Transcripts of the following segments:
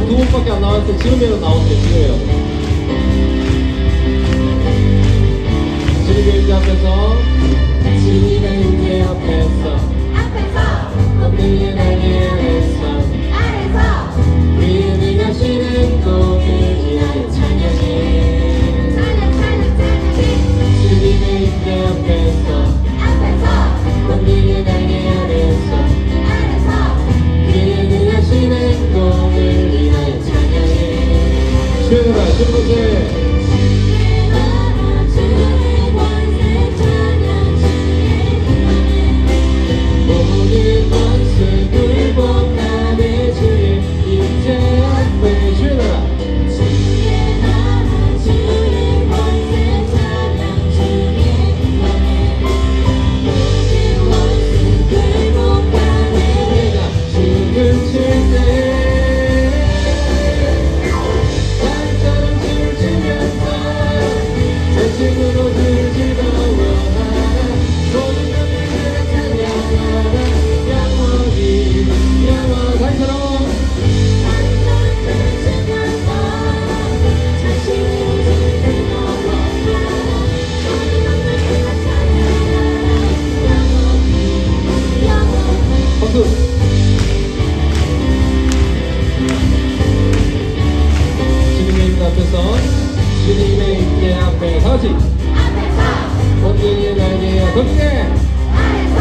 두 곡밖에 안 나왔는데 지금이라도 나오세요 지금이라도. 예수님의 입계 앞에 서지. 앞에서. 온전히 날개야 걷게? 안에서.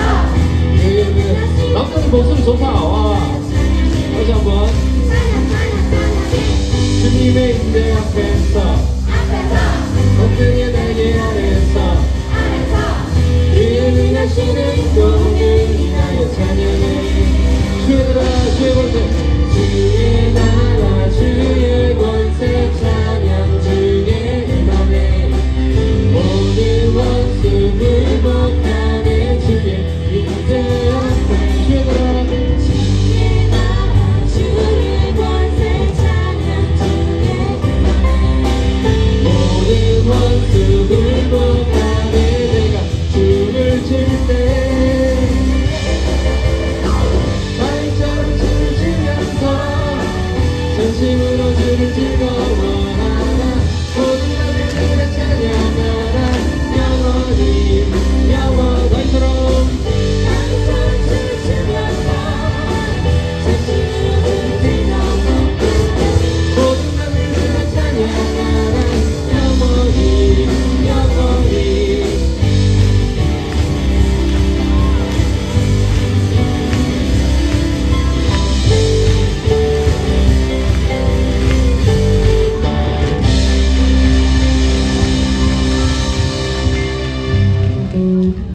남자는 목숨 좋다 와. 다시 한번. 주님의 입계